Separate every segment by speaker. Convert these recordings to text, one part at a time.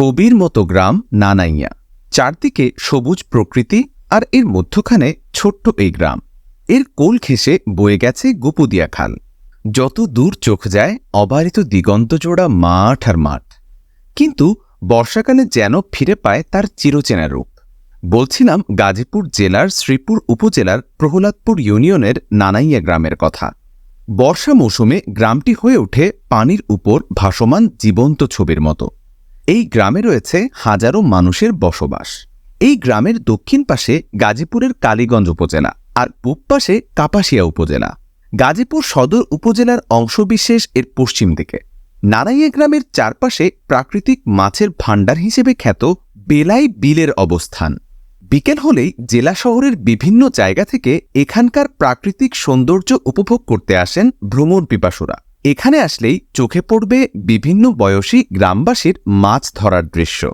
Speaker 1: ছবির মতো গ্রাম নানাইয়া। চারদিকে সবুজ প্রকৃতি আর এর মধ্যখানে ছোট্ট এই গ্রাম। এর কোল ঘেঁষে বয়ে গেছে গুপুদিয়া খাল। যত দূর চোখ যায়, অবারিত দিগন্তজোড়া মাঠ আর মাঠ। কিন্তু বর্ষাকালে যেন ফিরে পায় তার চিরচেনা রূপ। বলছিলাম গাজীপুর জেলার শ্রীপুর উপজেলার প্রহ্লাদপুর ইউনিয়নের নানাইয়া গ্রামের কথা। বর্ষা মৌসুমে গ্রামটি হয়ে ওঠে পানির উপর ভাসমান জীবন্ত ছবির মতো। এই গ্রামে রয়েছে হাজারো মানুষের বসবাস। এই গ্রামের দক্ষিণ পাশে গাজীপুরের কালীগঞ্জ উপজেলা আর পূব পাশে কাপাসিয়া উপজেলা। গাজীপুর সদর উপজেলার অংশবিশেষ এর পশ্চিম দিকে। নারাইয়া গ্রামের চারপাশে প্রাকৃতিক মাছের ভাণ্ডার হিসেবে খ্যাত বেলাই বিলের অবস্থান। বিকেল হলেই জেলা শহরের বিভিন্ন জায়গা থেকে এখানকার প্রাকৃতিক সৌন্দর্য উপভোগ করতে আসেন ভ্রমণ পিপাসুরা। এখানে আসলেই চোখে পড়বে বিভিন্ন বয়সী গ্রামবাসীর মাছ ধরার দৃশ্য।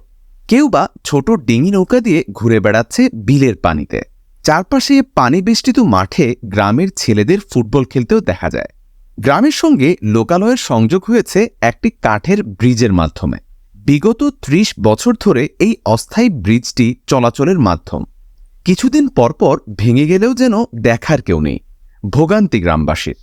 Speaker 1: কেউ বা ছোট ডিঙি নৌকা দিয়ে ঘুরে বেড়াচ্ছে বিলের পানিতে। চারপাশে পানি বেষ্টিত মাঠে গ্রামের ছেলেদের ফুটবল খেলতেও দেখা যায়। গ্রামের সঙ্গে লোকালয়ের সংযোগ হয়েছে একটি কাঠের ব্রিজের মাধ্যমে। বিগত ত্রিশ বছর ধরে এই অস্থায়ী ব্রিজটি চলাচলের মাধ্যম। কিছুদিন পরপর ভেঙে গেলেও যেন দেখার কেউ নেই। ভোগান্তি গ্রামবাসীর।